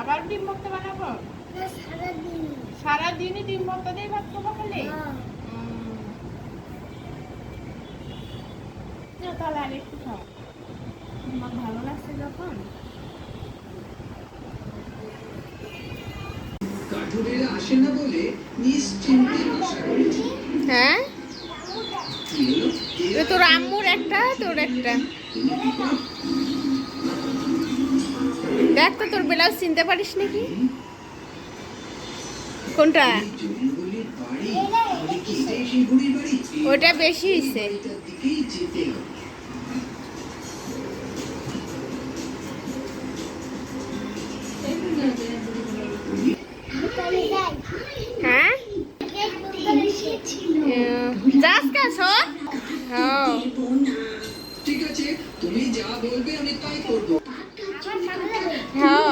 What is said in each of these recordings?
আবার ডিম ভর্তা বানাবো? সারাদিনই ডিম ভর্তা দিয়ে ভাত খাব খালি। না, তাহলে আর একটু খাও। তোমার ভালো লাগছে যখন? কাঠুরেরা আসে না বলে নিশ্চিন্তে আশা করেছি হ্যাঁ? তোর আম্মুর একটা তোর একটা। দেখ তো, তোর ব্লাউজ চিনতে পারিস নাকি? কোনটা? ওটা বেশি হ্যাঁ? শোন। হ্যাঁ ঠিক আছে, তুমি যা বলবে আমি তাই করব। হ্যাঁ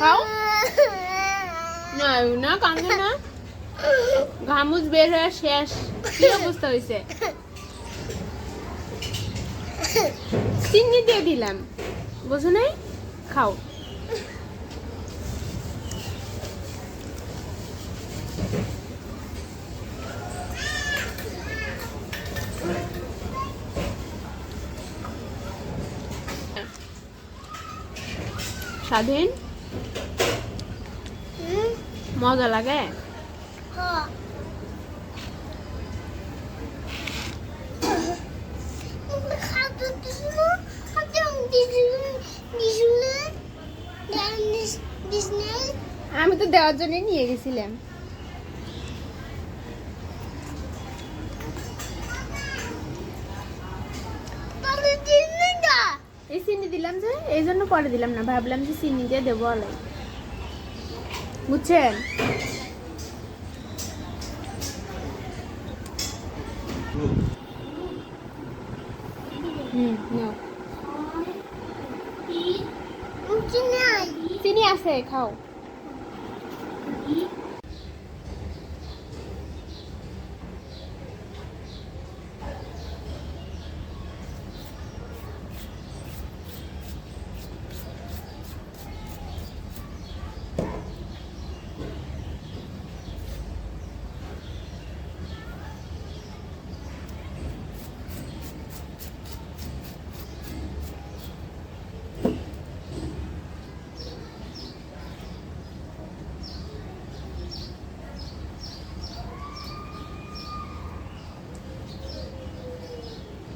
খাও? না না, কান্দে না। ঘামুচ বের হয়ে শেষ। কি অবস্থা হয়েছে চিনি দিয়ে দিলাম। বুঝো নাই? খাও। স্বাধীন? মজা লাগে? হ্যাঁ। আমি তো দেওয়ার জন্য নিয়ে গেছিলাম তাহলে দিস না দিলাম যে এই জন্য পরে দিলাম না, ভাবলাম যে চিনি দিয়ে দেবো আলাই বুঝছেন? চিনি আছে, খাও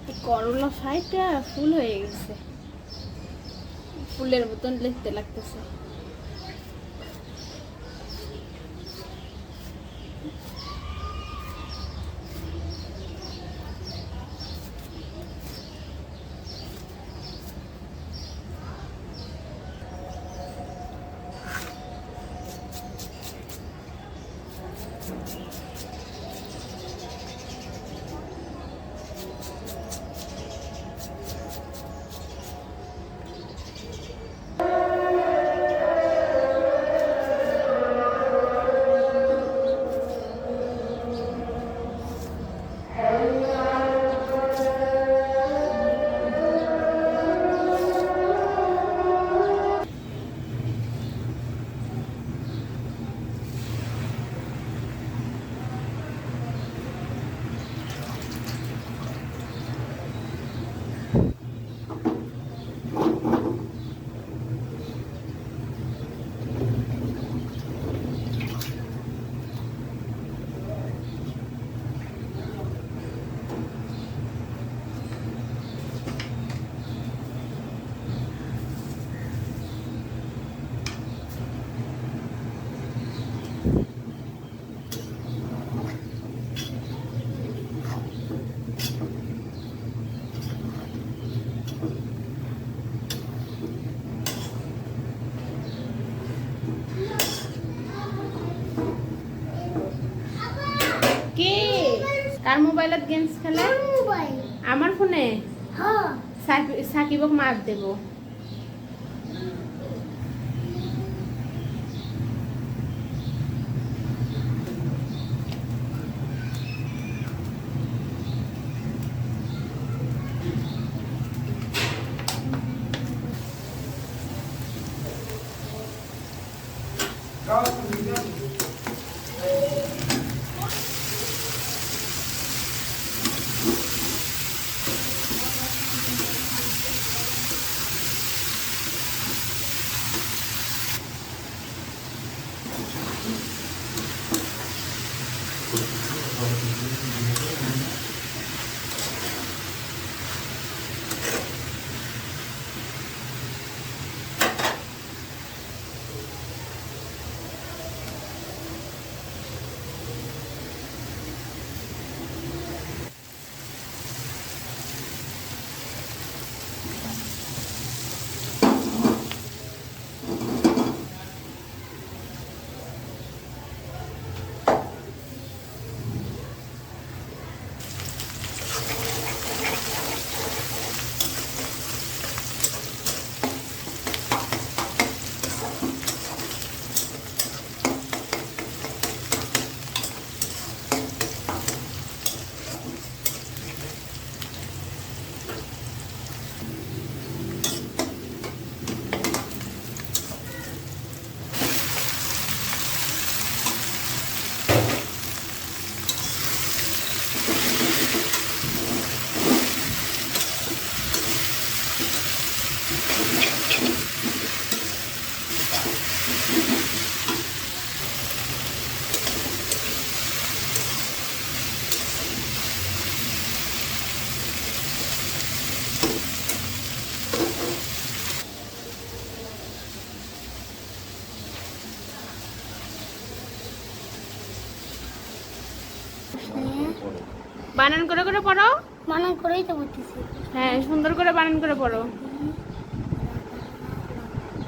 এই করলা সাইডটা ফুল হয়ে গেছে। ফুলের মতন দেখতে লাগতেছে। কার মোবাইলত গেমস খেলে? কোন মোবাইল আমার ফোনে হ্যাঁ। সাকি- সাকিবক মার দেব। বানান করে করে পড়ো বানান করেই তো বলতেছি হ্যাঁ সুন্দর করে বানান করে পড়ো।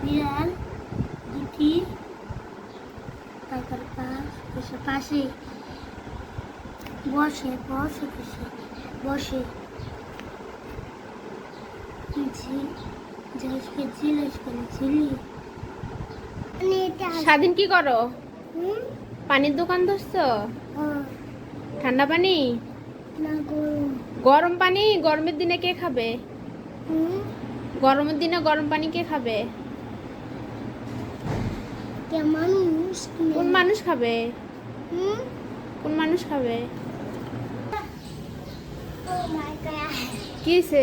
বিড়াল দুটি তারপর পাশ পাশে। বসে বসে বসে বসে। ঝিলি। স্বাধীন কি করো? হুম? পানির দোকান ধরছো? ঠান্ডা পানি? গরম গরম পানি? গরমের দিনে কে খাবে? হুম? গরমের দিনে গরম পানি কে খাবে? কোন মানুষ খাবে? কোন মানুষ খাবে? ও মাই গড কি হয়েছে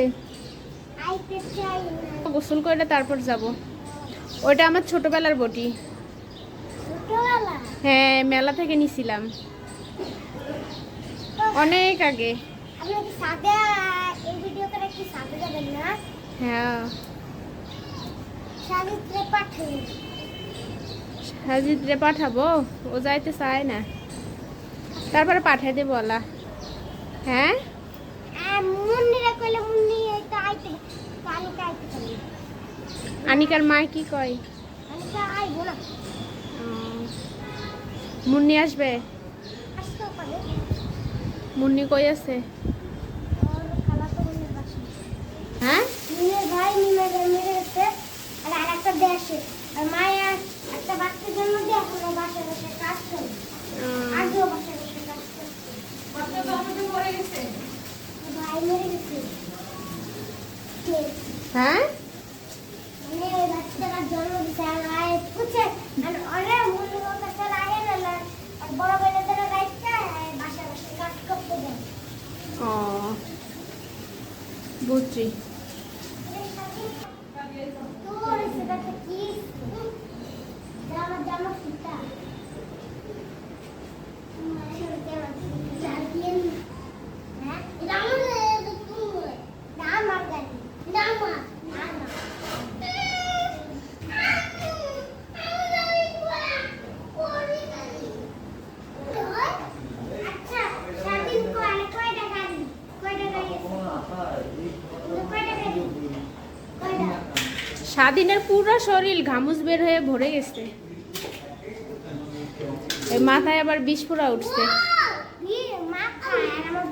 আই চাই না গোসল করলে তারপর যাব। ওটা আমার ছোটবেলার বটি। হ্যাঁ মেলা থেকে নিছিলাম। অনেক আগে। হ্যাঁ। পাঠাবো? ও যাইতে চায় না। তারপরে পাঠিয়ে দেবো ওলা। হ্যাঁ? পারি আনিকার মা কি কয়? মুন্নি আসবে? মুন্নি কই আছে? হ্যাঁ? নিয়ে ভাই নিয়ে মেরে গেছে আর আরেকটা দেশে। আদিনের পুরো শরীর ঘামুস বের হয়ে ভরে গেছে। মাথায় আবার বিষ বিস্ফোরা উঠছে। আমার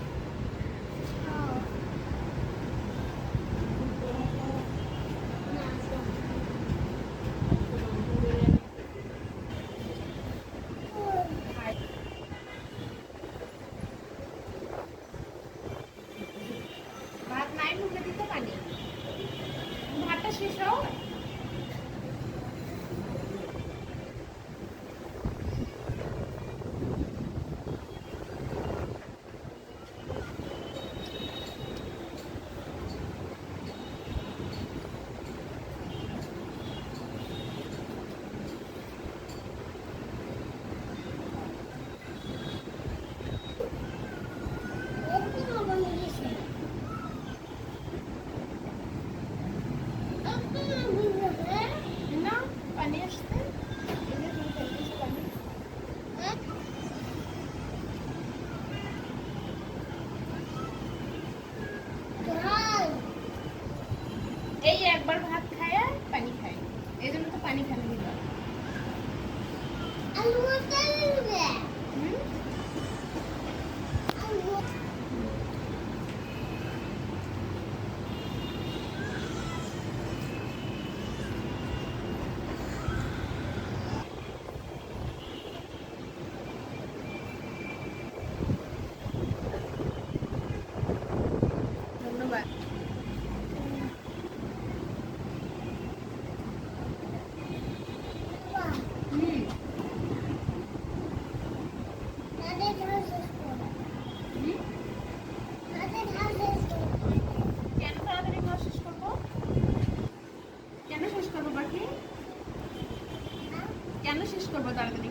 उसको बता देंगे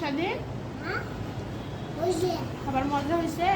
স্বাদে? খাবার মজা হয়েছে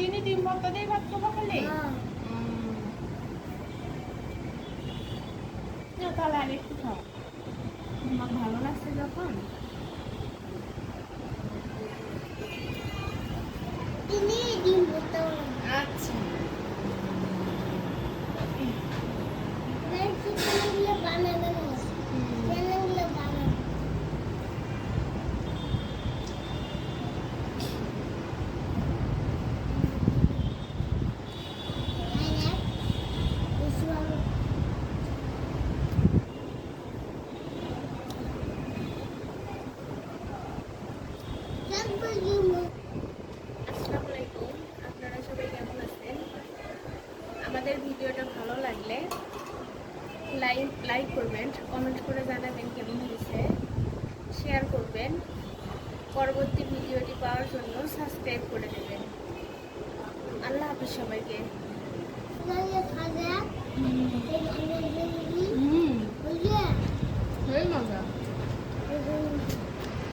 dini di mo to di mat ko. Ah. আপনারা সবাই কেমন আছেন? আমাদের ভিডিওটা ভালো লাগলে লাইক লাইক করবেন, কমেন্ট করে জানাবেন কেমন